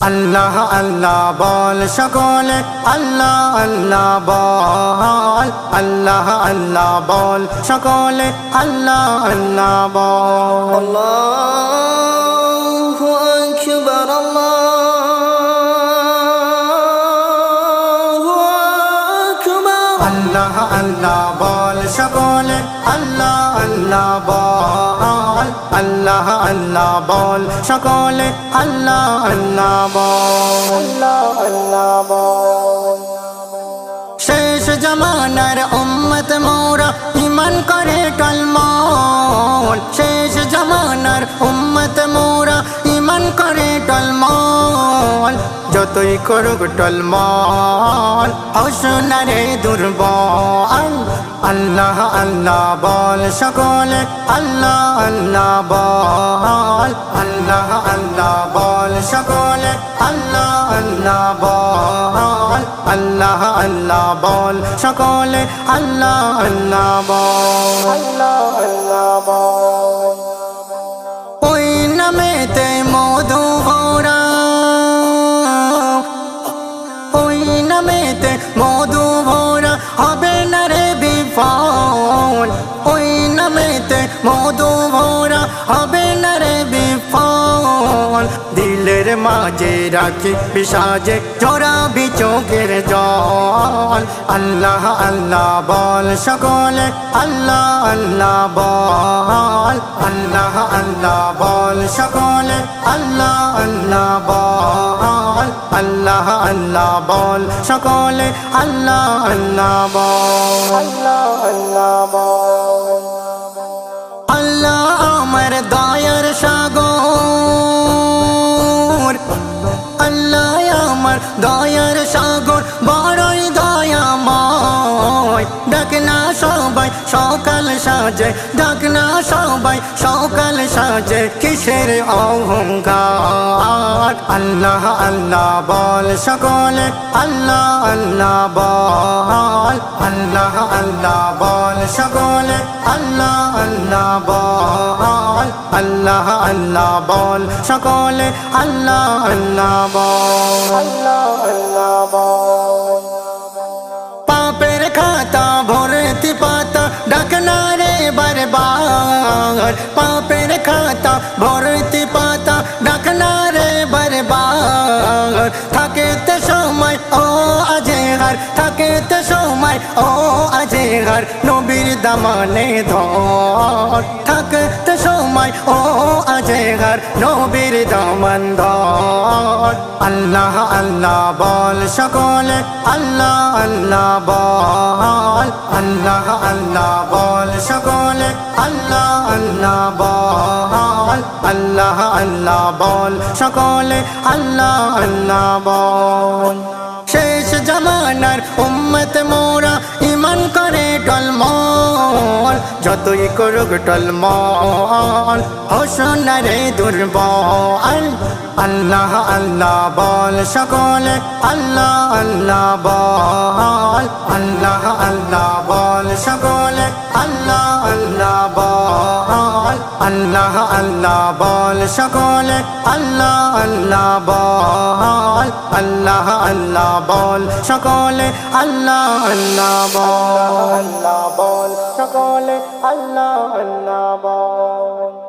الله الله بول شغله الله الله بول. الله الله بول شغله الله الله بول. الله أكبر الله أكبر. الله الله بول شغله الله الله بول. আল্লাহ আল্লাহ বল। সকলে আল্লাহ আল্লাহ বল। বল শেষ জমানার উম্মত মোরা ইমান করে টলমল। শেষ জমানার উম্মত মোরা ইমান করে টলমল। যতই করুক টলমল। অসুনারে দুর্বল। আল্লাহ আল্লাহ বল সকলে। আল্লাহ আল্লাহ বল। আল্লাহ আল্লাহ বল সকলে। আল্লাহ আল্লাহ বল। আল্লাহ আল্লাহ বল সকলে। আল্লাহ আল্লাহ বল। আল্লাহ আল্লাহ বল ওই নামেতে দিলের মাঝে রাখি বিষাজে জোড়াবি চোখের জল। আল্লাহ আল্লাহ বল সকলে, আল্লাহ আল্লাহ বল। আল্লাহ আল্লাহ বল সকলে, আল্লাহ আল্লাহ বল। আল্লাহ আল্লাহ বল সকলে, আল্লাহ আল্লাহ বল। আল্লাহ আল্লাহ বল। আল্লাহ আমার দয়ার সাগর। ডাকনা সবাই, সকাল সাজে। ডাকনা সবাই, সকাল সাজে। কিসের অহংকার? আল্লাহ আল্লাহ বল সকলে। আল্লাহ আল্লাহ বল। আল্লাহ আল্লাহ বল সকলে। আল্লাহ আল্লাহ বল। আল্লাহ আল্লাহ বল সকলে। আল্লাহ আল্লাহ বল। আল্লাহ আল্লাহ বল। বরবার পাপের খাতা ভরতি পাতা ডাকনা রে বরবার থাকে তো সময় ও আজেহার থাকে তো সময় ও আজেহার নবীর দামানে ধর থাকে তো সময় ও আজেহার নবীর দামান ধর আল্লাহ আল্লাহ বল সকলে আল্লাহ আল্লাহ বল আল্লাহ আল্লাহ বল সকলে আল্লাহ আল্লাহ বল, আল্লাহ আল্লাহ বল, সকলে আল্লাহ আল্লাহ বল। শেষ জমানার উম্মত মোরা ইমান করে যতই করুক টলমল, হোসনারে দুর্বল। আল্লাহ আল্লাহ বল, সকলে আল্লাহ আল্লাহ বল। আল্লাহ আল্লাহ বল, সকলে আল্লাহ আল্লাহ আল্লাহ আল্লাহ বল সকলে। আল্লাহ আল্লাহ বল। আল্লাহ আল্লাহ বল সকলে। আল্লাহ আল্লাহ বল। আল্লাহ বল সকলে। আল্লাহ আল্লাহ বল।